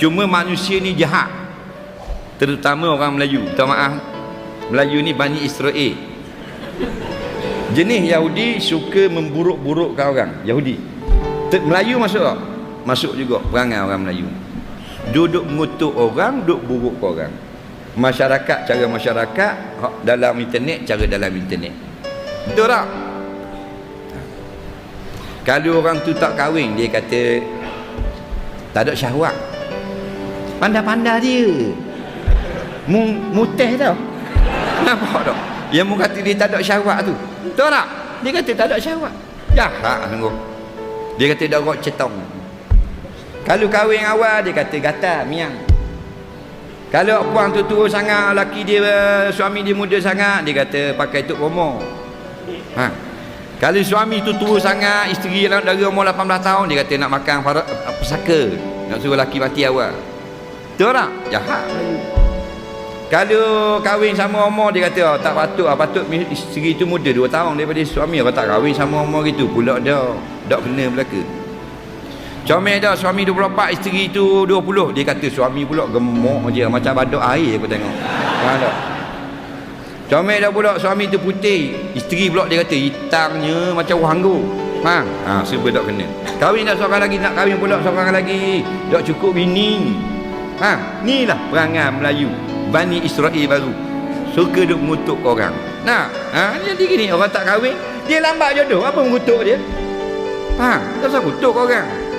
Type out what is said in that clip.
cuma manusia ni jahat. Terutama orang Melayu. Minta maaf Melayu ni Bani Israel. Jenis Yahudi suka memburuk-burukkan orang Yahudi. Ter- Melayu masuk tak? masuk juga. Perangai orang Melayu. Duduk mengutuk orang duduk buruk ke orang. Masyarakat cara masyarakat dalam internet cara dalam internet. Betul tak? kalau orang tu tak kahwin dia kata tak ada syahwat pandai-pandai dia mu mutih tau. Nampak tak? Yang mu kata dia tak ada syahwat tu. Betul tak? Dia kata tak ada syahwat. Jahat sungguh. Dia kata dah rot cetong. Kalau kahwin awal dia kata gatal miang. Kalau puan tu tua sangat laki dia suami dia muda sangat dia kata pakai tuk romo ha. Kalau suami tu tua sangat isteri dalam dari umur 18 tahun dia kata nak makan farak, pesaka. Nak suruh laki mati awal tak? Jahat kalau kahwin sama umur dia kata oh, tak patut ah patut isteri tu muda 2 tahun daripada suami. Kalau tak kahwin sama umur gitu pula dah tak kena belaka. Comel dah suami 24 isteri tu 20 dia kata suami pula gemuk je macam baduk air aku tengok. Faham tak? Comel dah pula suami tu putih. Isteri pula dia kata hitamnya macam wanggu ha ha super tak kena. Kahwin dah seorang lagi nak kahwin pula seorang lagi. Tak cukup bini ha ni lah perangai Melayu. Bani Israel baru. Suka duk mengutuk orang. Nah ha jadi gini orang tak kahwin dia lambat jodoh. Apa mengutuk dia? Ha tak usah kutuk orang